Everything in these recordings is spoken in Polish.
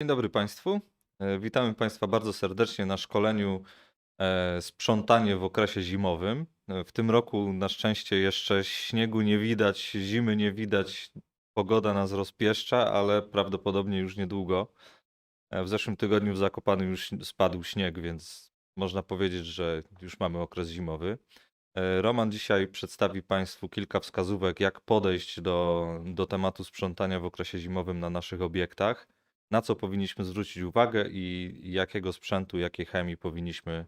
Dzień dobry Państwu. E, Witamy Państwa bardzo serdecznie na szkoleniu e, Sprzątanie w okresie zimowym. E, W tym roku na szczęście jeszcze śniegu nie widać, zimy nie widać, pogoda nas rozpieszcza, ale prawdopodobnie już niedługo. W zeszłym tygodniu w Zakopanym już spadł śnieg, więc można powiedzieć, że już mamy okres zimowy. Roman dzisiaj przedstawi Państwu kilka wskazówek, jak podejść do, do tematu sprzątania w okresie zimowym na naszych obiektach na co powinniśmy zwrócić uwagę i jakiego sprzętu, jakiej chemii powinniśmy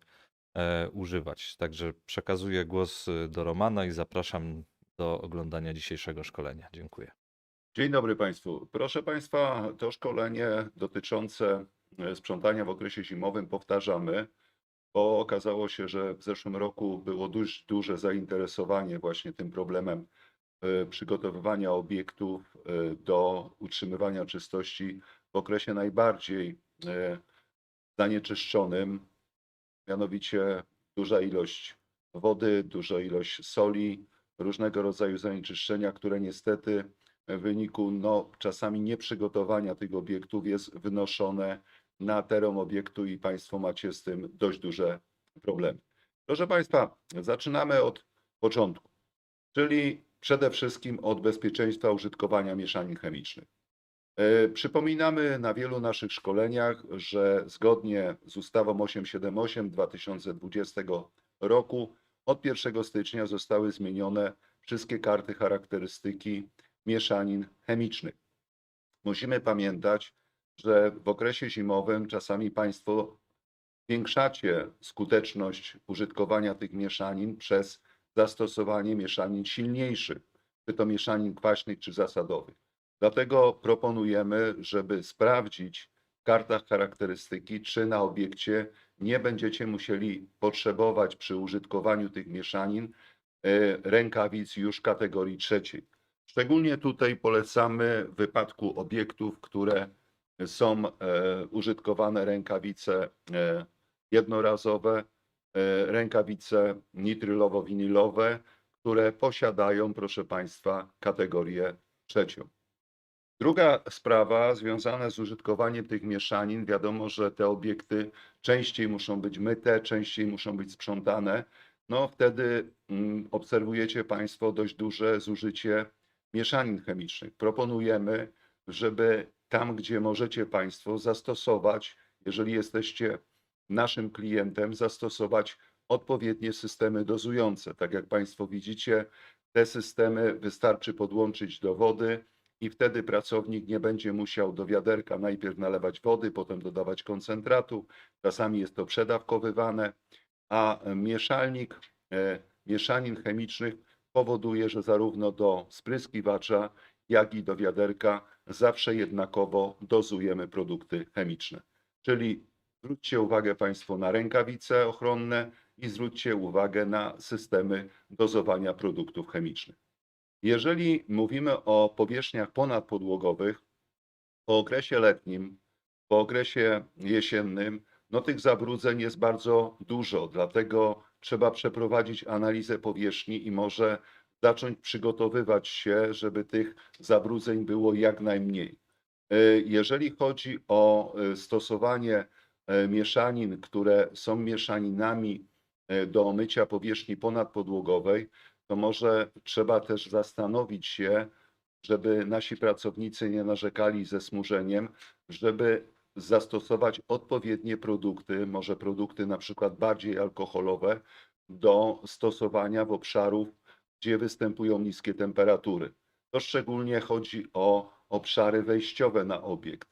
e, używać. Także przekazuję głos y, do Romana i zapraszam do oglądania dzisiejszego szkolenia. Dziękuję. Dzień dobry Państwu. Proszę Państwa, to szkolenie dotyczące e, sprzątania w okresie zimowym powtarzamy, bo okazało się, że w zeszłym roku było dość duże zainteresowanie właśnie tym problemem e, przygotowywania obiektów e, do utrzymywania czystości w okresie najbardziej e, zanieczyszczonym, mianowicie duża ilość wody, duża ilość soli, różnego rodzaju zanieczyszczenia, które niestety w wyniku no, czasami nieprzygotowania tych obiektów jest wynoszone na teren obiektu i Państwo macie z tym dość duże problemy. Proszę Państwa, zaczynamy od początku, czyli przede wszystkim od bezpieczeństwa użytkowania mieszanin chemicznych. E, Przypominamy na wielu naszych szkoleniach, że zgodnie z ustawą 878 2020 roku od 1 stycznia zostały zmienione wszystkie karty charakterystyki mieszanin chemicznych. Musimy pamiętać, że w okresie zimowym czasami Państwo zwiększacie skuteczność użytkowania tych mieszanin przez zastosowanie mieszanin silniejszych, czy to mieszanin kwaśnych, czy zasadowych. Dlatego proponujemy, żeby sprawdzić w kartach charakterystyki, czy na obiekcie nie będziecie musieli potrzebować przy użytkowaniu tych mieszanin e, rękawic już kategorii trzeciej. Szczególnie tutaj polecamy w wypadku obiektów, które są e, użytkowane rękawice e, jednorazowe, rękawice nitrylowo-winilowe, które posiadają, proszę Państwa, kategorię trzecią. Druga sprawa związana z użytkowaniem tych mieszanin, wiadomo, że te obiekty częściej muszą być myte, częściej muszą być sprzątane. No wtedy mm, obserwujecie Państwo dość duże zużycie mieszanin chemicznych. Proponujemy, żeby tam, gdzie możecie Państwo zastosować, jeżeli jesteście naszym klientem, zastosować odpowiednie systemy dozujące. Tak jak Państwo widzicie, te systemy wystarczy podłączyć do wody i wtedy pracownik nie będzie musiał do wiaderka najpierw nalewać wody, potem dodawać koncentratu. Czasami jest to przedawkowywane, a mieszalnik e, mieszanin chemicznych powoduje, że zarówno do spryskiwacza, jak i do wiaderka zawsze jednakowo dozujemy produkty chemiczne. Czyli zwróćcie uwagę Państwo na rękawice ochronne i zwróćcie uwagę na systemy dozowania produktów chemicznych. Jeżeli mówimy o powierzchniach ponadpodłogowych, po okresie letnim, po okresie jesiennym, no tych zabrudzeń jest bardzo dużo, dlatego trzeba przeprowadzić analizę powierzchni i może zacząć przygotowywać się, żeby tych zabrudzeń było jak najmniej. E, Jeżeli chodzi o e, stosowanie e, mieszanin, które są mieszaninami do mycia powierzchni ponadpodłogowej, to może trzeba też zastanowić się, żeby nasi pracownicy nie narzekali ze smużeniem, żeby zastosować odpowiednie produkty, może produkty na przykład bardziej alkoholowe, do stosowania w obszarów, gdzie występują niskie temperatury. To szczególnie chodzi o obszary wejściowe na obiekt.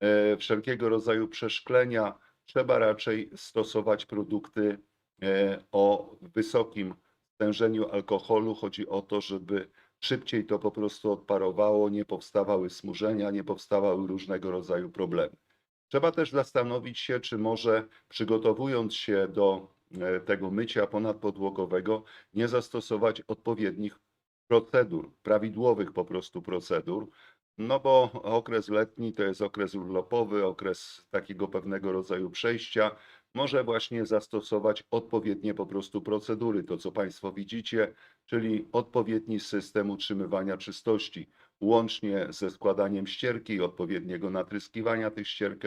E, Wszelkiego rodzaju przeszklenia trzeba raczej stosować produkty e, o wysokim stężeniu alkoholu. Chodzi o to, żeby szybciej to po prostu odparowało, nie powstawały smużenia, nie powstawały różnego rodzaju problemy. Trzeba też zastanowić się, czy może przygotowując się do e, tego mycia ponadpodłogowego, nie zastosować odpowiednich procedur, prawidłowych po prostu procedur, no bo okres letni to jest okres urlopowy, okres takiego pewnego rodzaju przejścia, może właśnie zastosować odpowiednie po prostu procedury, to co Państwo widzicie, czyli odpowiedni system utrzymywania czystości, łącznie ze składaniem ścierki, odpowiedniego natryskiwania tych ścierek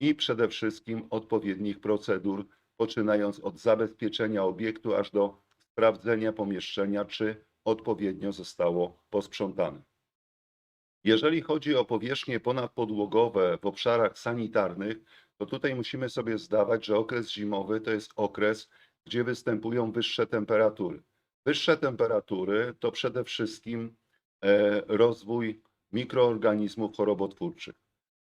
i przede wszystkim odpowiednich procedur, poczynając od zabezpieczenia obiektu aż do sprawdzenia pomieszczenia, czy odpowiednio zostało posprzątane. Jeżeli chodzi o powierzchnie ponadpodłogowe w obszarach sanitarnych, to tutaj musimy sobie zdawać, że okres zimowy to jest okres, gdzie występują wyższe temperatury. Wyższe temperatury to przede wszystkim e, rozwój mikroorganizmów chorobotwórczych.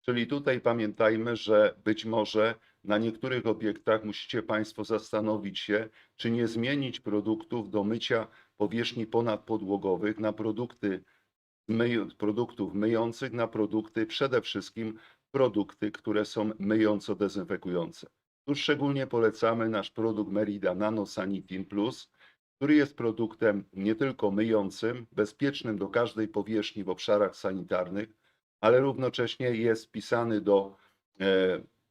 Czyli tutaj pamiętajmy, że być może na niektórych obiektach musicie Państwo zastanowić się, czy nie zmienić produktów do mycia powierzchni ponadpodłogowych na produkty produktów myjących, na produkty przede wszystkim produkty, które są myjąco-dezynfekujące. Tu szczególnie polecamy nasz produkt Merida Nano Sanitin Plus, który jest produktem nie tylko myjącym, bezpiecznym do każdej powierzchni w obszarach sanitarnych, ale równocześnie jest wpisany do e,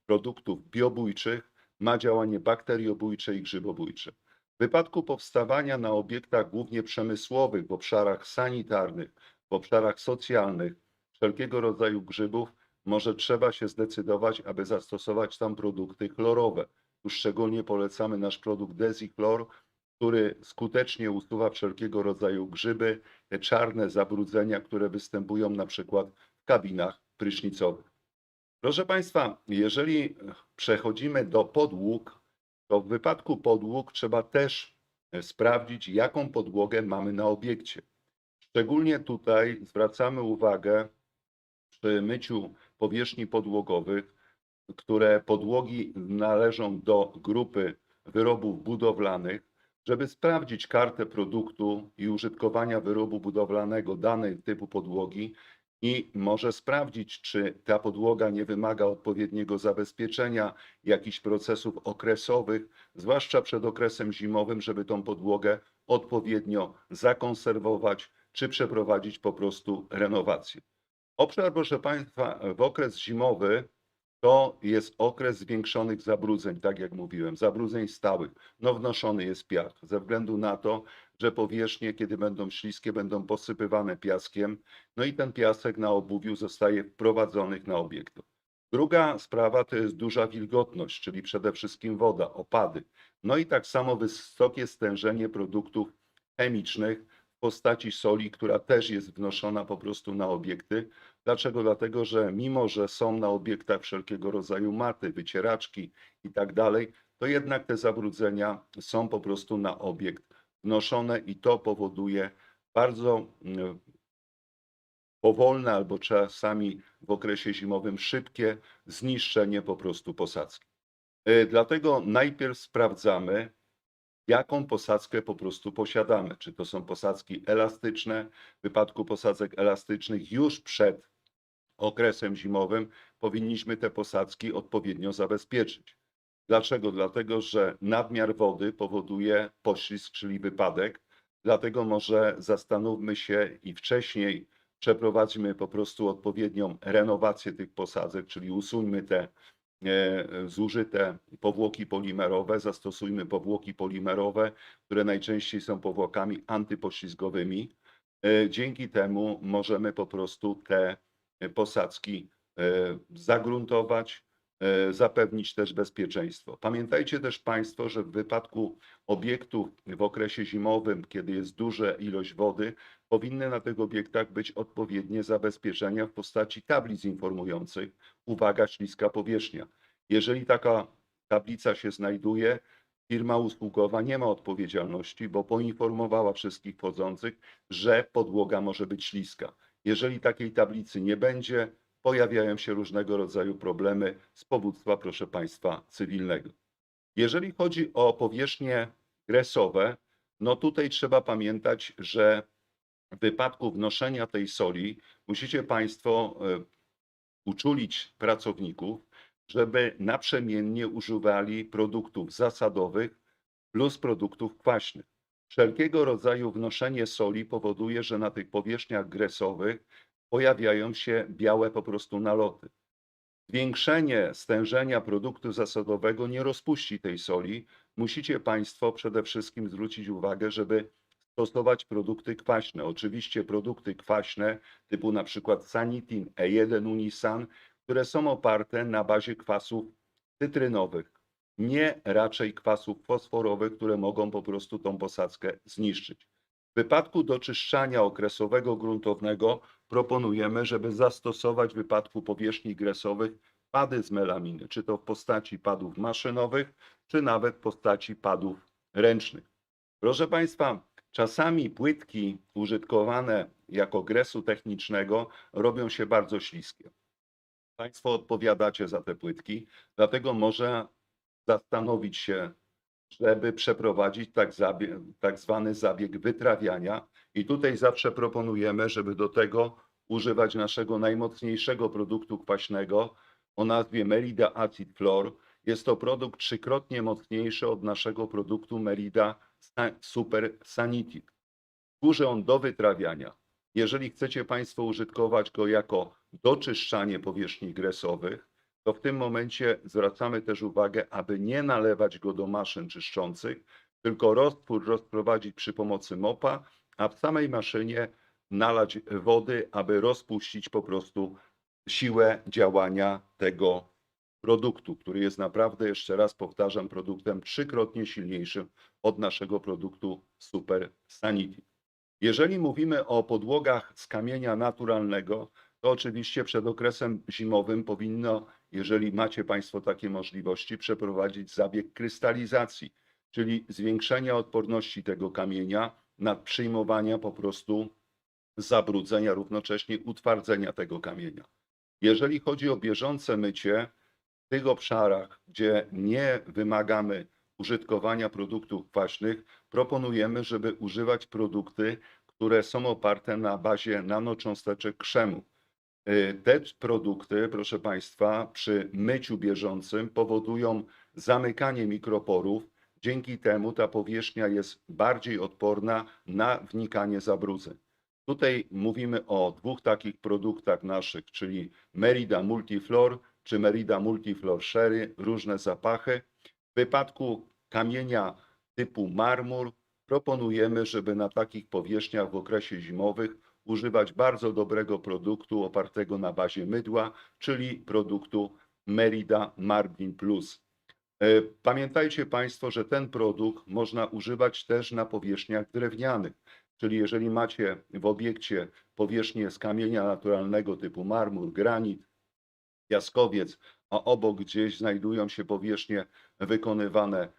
produktów biobójczych, ma działanie bakteriobójcze i grzybobójcze. W wypadku powstawania na obiektach głównie przemysłowych, w obszarach sanitarnych, w obszarach socjalnych, wszelkiego rodzaju grzybów, może trzeba się zdecydować, aby zastosować tam produkty chlorowe. Tu szczególnie polecamy nasz produkt Dezichlor, który skutecznie usuwa wszelkiego rodzaju grzyby, te czarne zabrudzenia, które występują na przykład w kabinach prysznicowych. Proszę Państwa, jeżeli przechodzimy do podłóg, to w wypadku podłóg trzeba też sprawdzić, jaką podłogę mamy na obiekcie. Szczególnie tutaj zwracamy uwagę przy myciu powierzchni podłogowych, które podłogi należą do grupy wyrobów budowlanych, żeby sprawdzić kartę produktu i użytkowania wyrobu budowlanego danej typu podłogi i może sprawdzić, czy ta podłoga nie wymaga odpowiedniego zabezpieczenia, jakichś procesów okresowych, zwłaszcza przed okresem zimowym, żeby tą podłogę odpowiednio zakonserwować, czy przeprowadzić po prostu renowację. Obszar, proszę Państwa, w okres zimowy to jest okres zwiększonych zabrudzeń, tak jak mówiłem, zabrudzeń stałych. No wnoszony jest piach, ze względu na to, że powierzchnie, kiedy będą śliskie, będą posypywane piaskiem, no i ten piasek na obuwiu zostaje wprowadzony na obiekt. Druga sprawa to jest duża wilgotność, czyli przede wszystkim woda, opady. No i tak samo wysokie stężenie produktów chemicznych postaci soli, która też jest wnoszona po prostu na obiekty. Dlaczego? Dlatego, że mimo, że są na obiektach wszelkiego rodzaju maty, wycieraczki i tak dalej, to jednak te zabrudzenia są po prostu na obiekt wnoszone i to powoduje bardzo mm, powolne albo czasami w okresie zimowym szybkie zniszczenie po prostu posadzki. E, Dlatego najpierw sprawdzamy, jaką posadzkę po prostu posiadamy. Czy to są posadzki elastyczne? W wypadku posadzek elastycznych już przed okresem zimowym powinniśmy te posadzki odpowiednio zabezpieczyć. Dlaczego? Dlatego, że nadmiar wody powoduje poślizg, czyli wypadek. Dlatego może zastanówmy się i wcześniej przeprowadźmy po prostu odpowiednią renowację tych posadzek, czyli usuńmy te zużyte powłoki polimerowe, zastosujmy powłoki polimerowe, które najczęściej są powłokami antypoślizgowymi. E, Dzięki temu możemy po prostu te posadzki e, zagruntować, e, zapewnić też bezpieczeństwo. Pamiętajcie też Państwo, że w wypadku obiektów w okresie zimowym, kiedy jest duża ilość wody, powinny na tych obiektach być odpowiednie zabezpieczenia w postaci tablic informujących, uwaga, śliska powierzchnia. Jeżeli taka tablica się znajduje, firma usługowa nie ma odpowiedzialności, bo poinformowała wszystkich wchodzących, że podłoga może być śliska. Jeżeli takiej tablicy nie będzie, pojawiają się różnego rodzaju problemy z powództwa, proszę Państwa, cywilnego. Jeżeli chodzi o powierzchnie gresowe, no tutaj trzeba pamiętać, że w wypadku wnoszenia tej soli musicie Państwo e, uczulić pracowników, żeby naprzemiennie używali produktów zasadowych plus produktów kwaśnych. Wszelkiego rodzaju wnoszenie soli powoduje, że na tych powierzchniach gresowych pojawiają się białe po prostu naloty. Zwiększenie stężenia produktu zasadowego nie rozpuści tej soli. Musicie Państwo przede wszystkim zwrócić uwagę, żeby stosować produkty kwaśne. Oczywiście produkty kwaśne typu na przykład Sanitin, E1 Unisan, które są oparte na bazie kwasów cytrynowych, nie raczej kwasów fosforowych, które mogą po prostu tą posadzkę zniszczyć. W wypadku doczyszczania okresowego gruntownego proponujemy, żeby zastosować w wypadku powierzchni gresowych pady z melaminy, czy to w postaci padów maszynowych, czy nawet w postaci padów ręcznych. Proszę Państwa, czasami płytki użytkowane jako gresu technicznego robią się bardzo śliskie. Państwo odpowiadacie za te płytki, dlatego może zastanowić się, żeby przeprowadzić tak, tak zwany zabieg wytrawiania. I tutaj zawsze proponujemy, żeby do tego używać naszego najmocniejszego produktu kwaśnego o nazwie Merida Acid Flor. Jest to produkt trzykrotnie mocniejszy od naszego produktu Merida Super Sanity. Służy on do wytrawiania. Jeżeli chcecie Państwo użytkować go jako doczyszczanie powierzchni gresowych, to w tym momencie zwracamy też uwagę, aby nie nalewać go do maszyn czyszczących, tylko roztwór rozprowadzić przy pomocy mopa, a w samej maszynie nalać wody, aby rozpuścić po prostu siłę działania tego produktu, który jest naprawdę, jeszcze raz powtarzam, produktem trzykrotnie silniejszym od naszego produktu Super Sanity. Jeżeli mówimy o podłogach z kamienia naturalnego, to oczywiście przed okresem zimowym powinno, jeżeli macie Państwo takie możliwości, przeprowadzić zabieg krystalizacji, czyli zwiększenia odporności tego kamienia, nadprzyjmowania po prostu zabrudzenia, równocześnie utwardzenia tego kamienia. Jeżeli chodzi o bieżące mycie, w tych obszarach, gdzie nie wymagamy użytkowania produktów kwaśnych, proponujemy, żeby używać produkty, które są oparte na bazie nanocząsteczek krzemu. Y, Te produkty, proszę Państwa, przy myciu bieżącym powodują zamykanie mikroporów. Dzięki temu ta powierzchnia jest bardziej odporna na wnikanie zabrudzeń. Tutaj mówimy o dwóch takich produktach naszych, czyli Merida Multiflor czy Merida Multiflor Sherry, różne zapachy. W wypadku kamienia typu marmur proponujemy, żeby na takich powierzchniach w okresie zimowych używać bardzo dobrego produktu opartego na bazie mydła, czyli produktu Merida Marblin Plus. E, Pamiętajcie Państwo, że ten produkt można używać też na powierzchniach drewnianych. Czyli jeżeli macie w obiekcie powierzchnię z kamienia naturalnego typu marmur, granit, piaskowiec, a obok gdzieś znajdują się powierzchnie wykonywane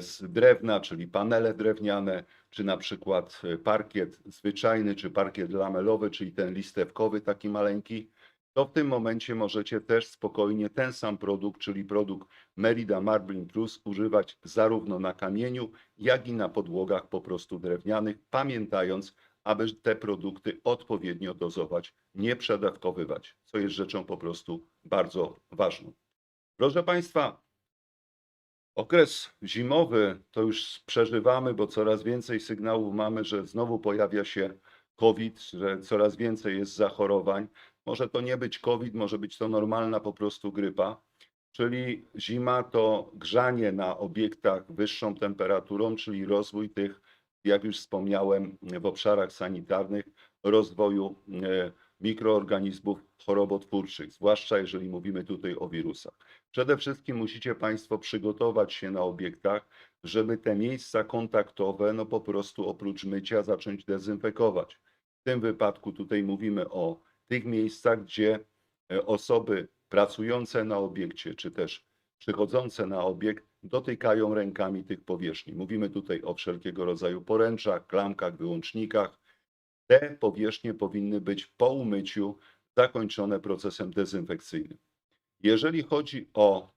z drewna, czyli panele drewniane, czy na przykład e, parkiet zwyczajny, czy parkiet lamelowy, czyli ten listewkowy taki maleńki, to w tym momencie możecie też spokojnie ten sam produkt, czyli produkt Merida Marblin Plus używać zarówno na kamieniu, jak i na podłogach po prostu drewnianych, pamiętając, aby te produkty odpowiednio dozować, nie przedawkowywać, co jest rzeczą po prostu bardzo ważną. Proszę Państwa, okres zimowy to już przeżywamy, bo coraz więcej sygnałów mamy, że znowu pojawia się COVID, że coraz więcej jest zachorowań. Może to nie być COVID, może być to normalna po prostu grypa. Czyli zima to grzanie na obiektach wyższą temperaturą, czyli rozwój tych, jak już wspomniałem, w obszarach sanitarnych, rozwoju e, mikroorganizmów chorobotwórczych, zwłaszcza jeżeli mówimy tutaj o wirusach. Przede wszystkim musicie Państwo przygotować się na obiektach, żeby te miejsca kontaktowe, no po prostu oprócz mycia zacząć dezynfekować. W tym wypadku tutaj mówimy o tych miejscach, gdzie e, osoby pracujące na obiekcie, czy też przychodzące na obiekt, dotykają rękami tych powierzchni. Mówimy tutaj o wszelkiego rodzaju poręczach, klamkach, wyłącznikach. Te powierzchnie powinny być po umyciu zakończone procesem dezynfekcyjnym. Jeżeli chodzi o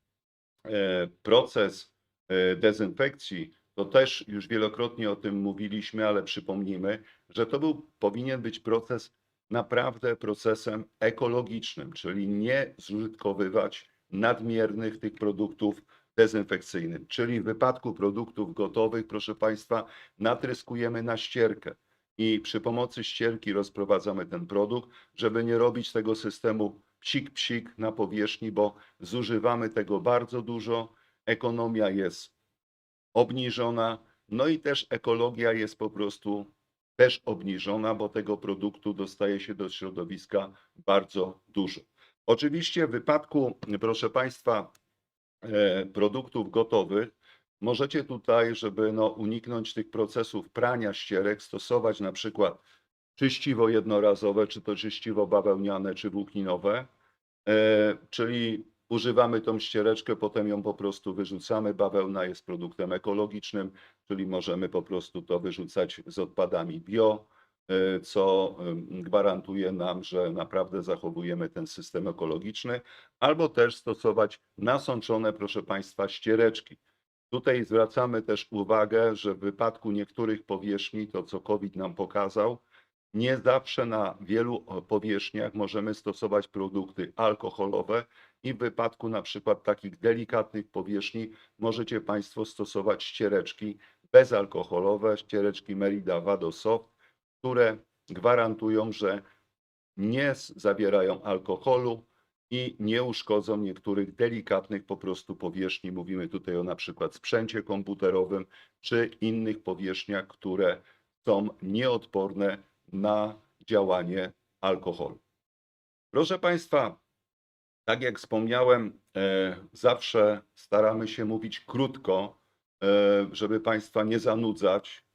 e, proces e, dezynfekcji, to też już wielokrotnie o tym mówiliśmy, ale przypomnimy, że to był, powinien być proces naprawdę procesem ekologicznym, czyli nie zużytkowywać nadmiernych tych produktów dezynfekcyjnych. Czyli w wypadku produktów gotowych, proszę Państwa, natryskujemy na ścierkę i przy pomocy ścierki rozprowadzamy ten produkt, żeby nie robić tego systemu psik psik na powierzchni, bo zużywamy tego bardzo dużo, ekonomia jest obniżona, no i też ekologia jest po prostu też obniżona, bo tego produktu dostaje się do środowiska bardzo dużo. Oczywiście w wypadku, proszę Państwa, e, produktów gotowych, możecie tutaj, żeby no, uniknąć tych procesów prania ścierek, stosować na przykład czyściwo jednorazowe, czy to czyściwo bawełniane, czy włókninowe, e, czyli używamy tą ściereczkę, potem ją po prostu wyrzucamy. Bawełna jest produktem ekologicznym, czyli możemy po prostu to wyrzucać z odpadami bio, e, co gwarantuje nam, że naprawdę zachowujemy ten system ekologiczny, albo też stosować nasączone, proszę Państwa, ściereczki. Tutaj zwracamy też uwagę, że w wypadku niektórych powierzchni, to co COVID nam pokazał, nie zawsze na wielu o, powierzchniach możemy stosować produkty alkoholowe i w wypadku na przykład takich delikatnych powierzchni możecie Państwo stosować ściereczki bezalkoholowe, ściereczki Merida Vado Soft, które gwarantują, że nie zawierają alkoholu i nie uszkodzą niektórych delikatnych po prostu powierzchni. Mówimy tutaj o na przykład sprzęcie komputerowym czy innych powierzchniach, które są nieodporne na działanie alkoholu. Proszę Państwa, tak jak wspomniałem, e, zawsze staramy się mówić krótko, e, żeby Państwa nie zanudzać.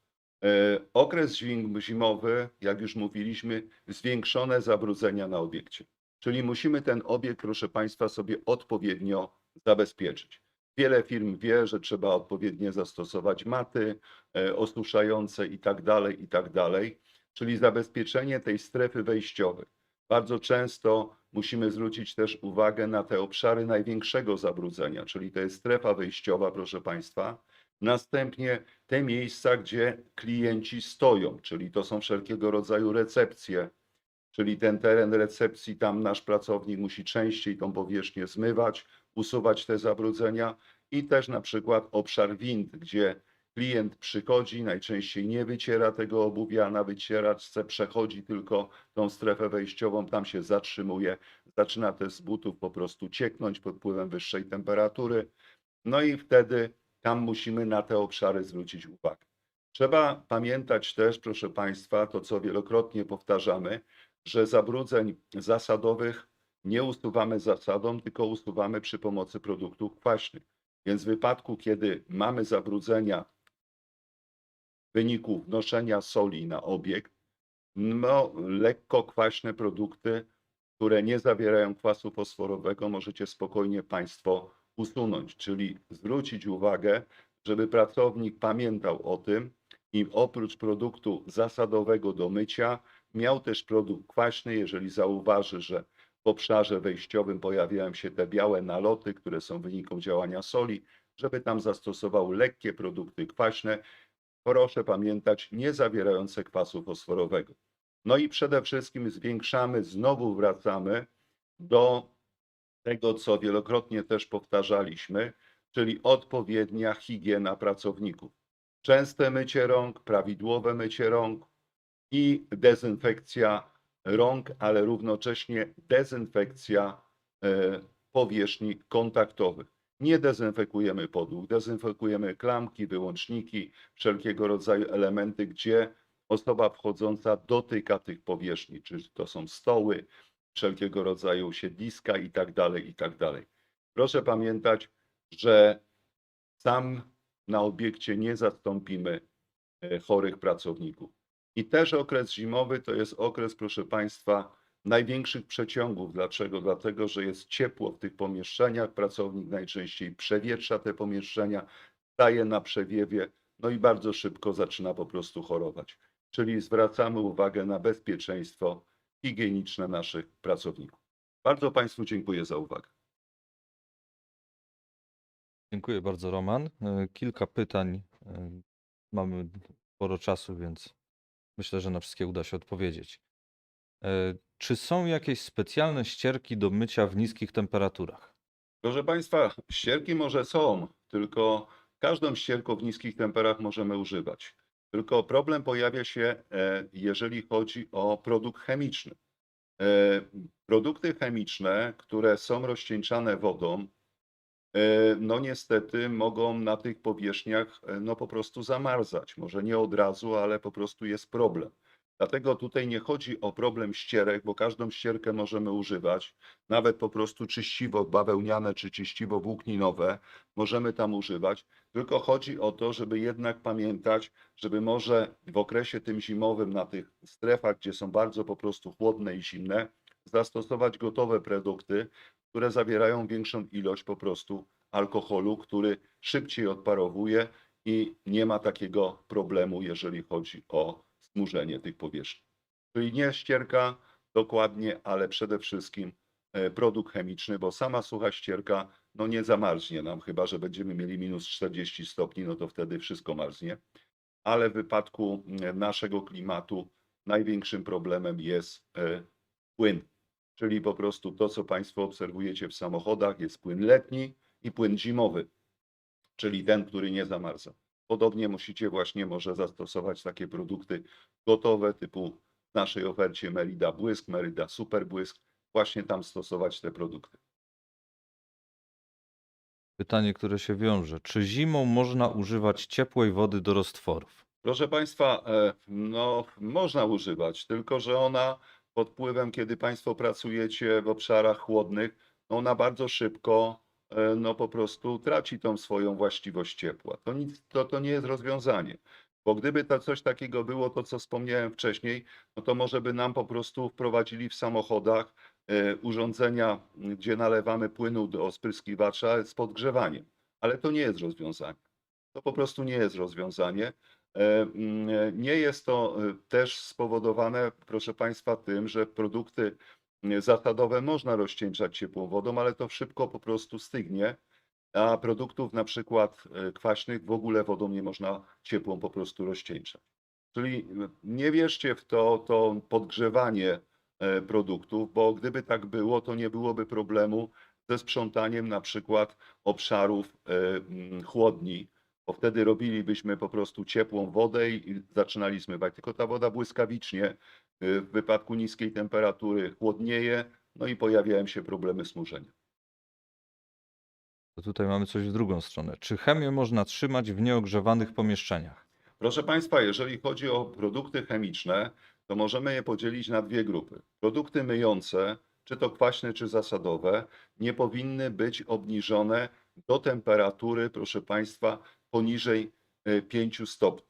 E, Okres zim- zimowy, jak już mówiliśmy, zwiększone zabrudzenia na obiekcie. Czyli musimy ten obiekt, proszę Państwa, sobie odpowiednio zabezpieczyć. Wiele firm wie, że trzeba odpowiednio zastosować maty e, osuszające tak tak dalej. Czyli zabezpieczenie tej strefy wejściowej. Bardzo często musimy zwrócić też uwagę na te obszary największego zabrudzenia, czyli to jest strefa wejściowa, proszę Państwa. Następnie te miejsca, gdzie klienci stoją, czyli to są wszelkiego rodzaju recepcje, czyli ten teren recepcji, tam nasz pracownik musi częściej tą powierzchnię zmywać, usuwać te zabrudzenia i też na przykład obszar wind, gdzie klient przychodzi, najczęściej nie wyciera tego obuwia na wycieraczce, przechodzi tylko tą strefę wejściową, tam się zatrzymuje, zaczyna te z butów po prostu cieknąć pod wpływem wyższej temperatury. No i wtedy tam musimy na te obszary zwrócić uwagę. Trzeba pamiętać też, proszę Państwa, to co wielokrotnie powtarzamy, że zabrudzeń zasadowych nie usuwamy zasadą, tylko usuwamy przy pomocy produktów kwaśnych. Więc w wypadku, kiedy mamy zabrudzenia w wyniku wnoszenia soli na obiekt, no, lekko kwaśne produkty, które nie zawierają kwasu fosforowego, możecie spokojnie Państwo usunąć, czyli zwrócić uwagę, żeby pracownik pamiętał o tym i oprócz produktu zasadowego do mycia, miał też produkt kwaśny, jeżeli zauważy, że w obszarze wejściowym pojawiają się te białe naloty, które są wynikiem działania soli, żeby tam zastosował lekkie produkty kwaśne, proszę pamiętać, nie zawierające kwasu fosforowego. No i przede wszystkim zwiększamy, znowu wracamy do tego, co wielokrotnie też powtarzaliśmy, czyli odpowiednia higiena pracowników. Częste mycie rąk, prawidłowe mycie rąk i dezynfekcja rąk, ale równocześnie dezynfekcja e, powierzchni kontaktowych. Nie dezynfekujemy podłóg, dezynfekujemy klamki, wyłączniki, wszelkiego rodzaju elementy, gdzie osoba wchodząca dotyka tych powierzchni, czy to są stoły, wszelkiego rodzaju siedliska i tak dalej, i tak. Proszę pamiętać, że sam na obiekcie nie zastąpimy e, chorych pracowników. I też okres zimowy to jest okres, proszę Państwa, największych przeciągów. Dlaczego? Dlatego, że jest ciepło w tych pomieszczeniach, pracownik najczęściej przewietrza te pomieszczenia, staje na przewiewie, no i bardzo szybko zaczyna po prostu chorować. Czyli zwracamy uwagę na bezpieczeństwo higieniczne naszych pracowników. Bardzo Państwu dziękuję za uwagę. Dziękuję bardzo, Roman. E, Kilka pytań. e, Mamy sporo czasu, więc myślę, że na wszystkie uda się odpowiedzieć. E, Czy są jakieś specjalne ścierki do mycia w niskich temperaturach? Proszę Państwa, ścierki może są, tylko każdą ścierką w niskich temperach możemy używać. Tylko problem pojawia się, e, jeżeli chodzi o produkt chemiczny. E, Produkty chemiczne, które są rozcieńczane wodą, no niestety mogą na tych powierzchniach e, no po prostu zamarzać. Może nie od razu, ale po prostu jest problem. Dlatego tutaj nie chodzi o problem ścierek, bo każdą ścierkę możemy używać, nawet po prostu czyściwo bawełniane czy czyściwo włókninowe możemy tam używać, tylko chodzi o to, żeby jednak pamiętać, żeby może w okresie tym zimowym na tych strefach, gdzie są bardzo po prostu chłodne i zimne, zastosować gotowe produkty, które zawierają większą ilość po prostu alkoholu, który szybciej odparowuje i nie ma takiego problemu, jeżeli chodzi o smużenie tych powierzchni. Czyli nie ścierka dokładnie, ale przede wszystkim e, produkt chemiczny, bo sama sucha ścierka no nie zamarznie nam, chyba że będziemy mieli minus 40 stopni, no to wtedy wszystko marznie. Ale w wypadku naszego klimatu największym problemem jest e, płyn, czyli po prostu to, co Państwo obserwujecie w samochodach, jest płyn letni i płyn zimowy, czyli ten, który nie zamarza. Podobnie musicie właśnie może zastosować takie produkty gotowe typu w naszej ofercie Merida Błysk, Merida Super Błysk, właśnie tam stosować te produkty. Pytanie, które się wiąże. Czy zimą można używać ciepłej wody do roztworów? Proszę Państwa, e, no można używać, tylko że ona pod wpływem, kiedy Państwo pracujecie w obszarach chłodnych, no ona bardzo szybko e, no po prostu traci tą swoją właściwość ciepła. To, nic, to, to nie jest rozwiązanie. Bo gdyby to coś takiego było, to co wspomniałem wcześniej, no to może by nam po prostu wprowadzili w samochodach e, urządzenia, gdzie nalewamy płynu do spryskiwacza z podgrzewaniem. Ale to nie jest rozwiązanie. To po prostu nie jest rozwiązanie. E, mm, Nie jest to e, też spowodowane, proszę Państwa, tym, że produkty mm, zasadowe można rozcieńczać ciepłą wodą, ale to szybko po prostu stygnie, a produktów na przykład e, kwaśnych w ogóle wodą nie można ciepłą po prostu rozcieńczać. Czyli nie wierzcie w to, to podgrzewanie e, produktów, bo gdyby tak było, to nie byłoby problemu ze sprzątaniem na przykład obszarów e, mm, chłodni, bo wtedy robilibyśmy po prostu ciepłą wodę i zaczynali zmywać. Tylko ta woda błyskawicznie y, w wypadku niskiej temperatury chłodnieje, no i pojawiają się problemy smużenia. To tutaj mamy coś w drugą stronę. Czy chemię można trzymać w nieogrzewanych pomieszczeniach? Proszę Państwa, jeżeli chodzi o produkty chemiczne, to możemy je podzielić na dwie grupy. Produkty myjące, czy to kwaśne, czy zasadowe, nie powinny być obniżone do temperatury, proszę Państwa, poniżej y, 5 stopni.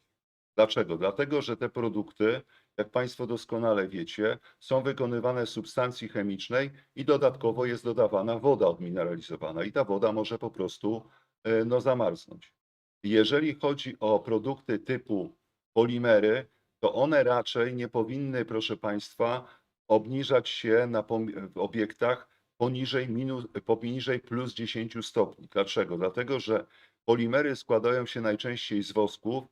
Dlaczego? Dlatego, że te produkty, jak Państwo doskonale wiecie, są wykonywane z substancji chemicznej i dodatkowo jest dodawana woda odmineralizowana i ta woda może po prostu y, no, zamarznąć. Jeżeli chodzi o produkty typu polimery, to one raczej nie powinny, proszę Państwa, obniżać się na w obiektach poniżej, minus, poniżej plus 10 stopni. Dlaczego? Dlatego, że polimery składają się najczęściej z wosków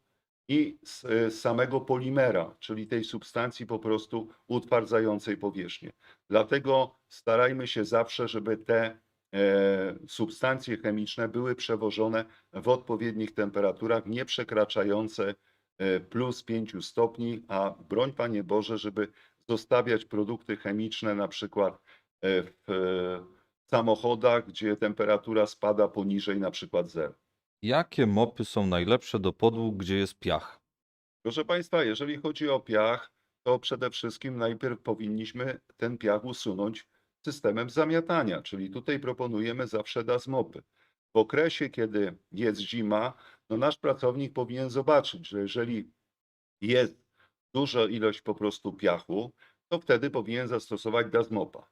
i z, z samego polimera, czyli tej substancji po prostu utwardzającej powierzchnię. Dlatego starajmy się zawsze, żeby te e, substancje chemiczne były przewożone w odpowiednich temperaturach, nie przekraczające e, plus 5 stopni, a broń Panie Boże, żeby zostawiać produkty chemiczne na przykład e, w samochodach, gdzie temperatura spada poniżej na przykład zera. Jakie mopy są najlepsze do podłóg, gdzie jest piach? Proszę Państwa, jeżeli chodzi o piach, to przede wszystkim najpierw powinniśmy ten piach usunąć systemem zamiatania, czyli tutaj proponujemy zawsze dasmopy. W okresie, kiedy jest zima, no nasz pracownik powinien zobaczyć, że jeżeli jest duża ilość po prostu piachu, to wtedy powinien zastosować dasmopa.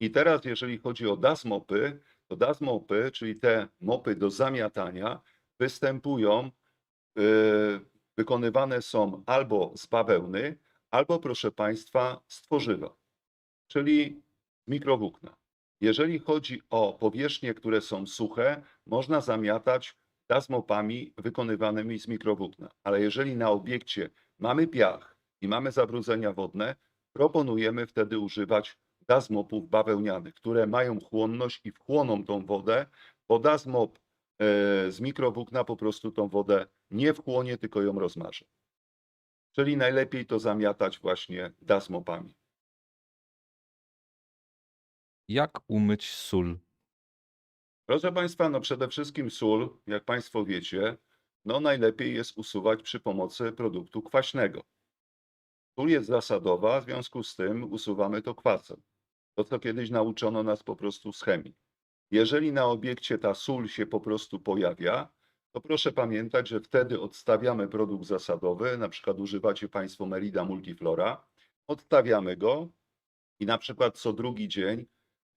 I teraz, jeżeli chodzi o dasmopy, to dasmopy, czyli te mopy do zamiatania, występują yy, wykonywane są albo z bawełny, albo proszę Państwa z tworzywa, czyli mikrowłókna. Jeżeli chodzi o powierzchnie, które są suche, można zamiatać dasmopami wykonywanymi z mikrowłókna. Ale jeżeli na obiekcie mamy piach i mamy zabrudzenia wodne, proponujemy wtedy używać dasmopów bawełnianych, które mają chłonność i wchłoną tą wodę, bo dasmop e, z mikrowłókna po prostu tą wodę nie wchłonie, tylko ją rozmarzy. Czyli najlepiej to zamiatać właśnie dasmopami. Jak umyć sól? Proszę Państwa, no przede wszystkim sól, jak Państwo wiecie, no najlepiej jest usuwać przy pomocy produktu kwaśnego. Sól jest zasadowa, w związku z tym usuwamy to kwasem. To, co kiedyś nauczono nas po prostu z chemii. Jeżeli na obiekcie ta sól się po prostu pojawia, to proszę pamiętać, że wtedy odstawiamy produkt zasadowy, na przykład używacie Państwo Merida Multiflora, odstawiamy go i na przykład co drugi dzień,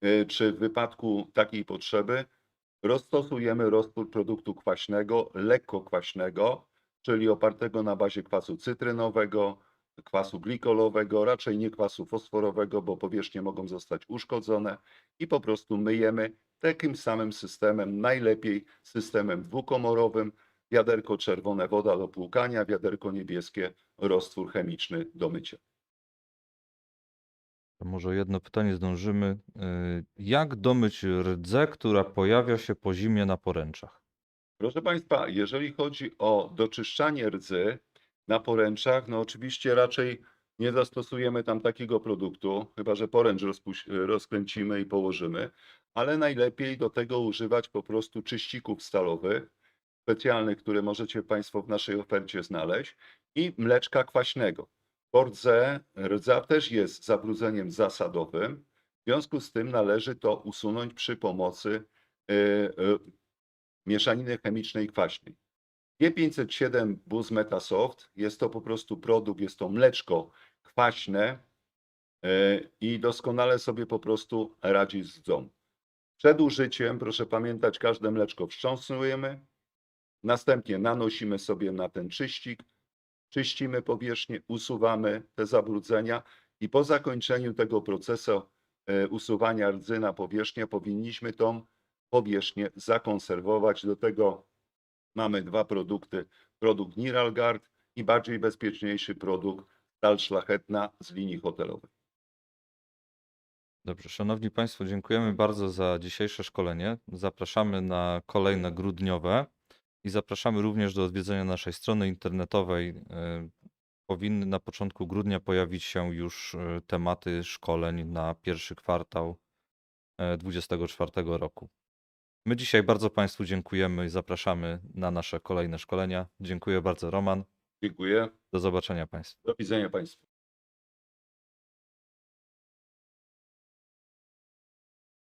y, czy w wypadku takiej potrzeby, rozstosujemy roztwór produktu kwaśnego, lekko kwaśnego, czyli opartego na bazie kwasu cytrynowego, kwasu glikolowego, raczej nie kwasu fosforowego, bo powierzchnie mogą zostać uszkodzone i po prostu myjemy takim samym systemem, najlepiej systemem dwukomorowym, wiaderko czerwone woda do płukania, wiaderko niebieskie roztwór chemiczny do mycia. To może jedno pytanie zdążymy. Y, Jak domyć rdzę, która pojawia się po zimie na poręczach? Proszę Państwa, jeżeli chodzi o doczyszczanie rdzy na poręczach, no oczywiście raczej nie zastosujemy tam takiego produktu, chyba że poręcz rozkręcimy i położymy, ale najlepiej do tego używać po prostu czyścików stalowych, specjalnych, które możecie Państwo w naszej ofercie znaleźć i mleczka kwaśnego. Po rdze, rdza też jest zabrudzeniem zasadowym, w związku z tym należy to usunąć przy pomocy y, y, mieszaniny chemicznej kwaśnej. G507 Buzz Metasoft jest to po prostu produkt, jest to mleczko kwaśne e, i doskonale sobie po prostu radzi z rdzą. Przed użyciem, proszę pamiętać, każde mleczko wstrząsujemy, następnie nanosimy sobie na ten czyścik, czyścimy powierzchnię, usuwamy te zabrudzenia i po zakończeniu tego procesu e, usuwania rdzy na powierzchnię powinniśmy tą powierzchnię zakonserwować. Do tego mamy dwa produkty. Produkt Niralgard i bardziej bezpieczniejszy produkt Stal Szlachetna z linii hotelowej. Dobrze, szanowni państwo, dziękujemy bardzo za dzisiejsze szkolenie. Zapraszamy na kolejne grudniowe i zapraszamy również do odwiedzenia naszej strony internetowej. Y, Powinny na początku grudnia pojawić się już y, tematy szkoleń na pierwszy kwartał 2024 roku. My dzisiaj bardzo Państwu dziękujemy i zapraszamy na nasze kolejne szkolenia. Dziękuję bardzo, Roman. Dziękuję. Do zobaczenia Państwu. Do widzenia Państwu.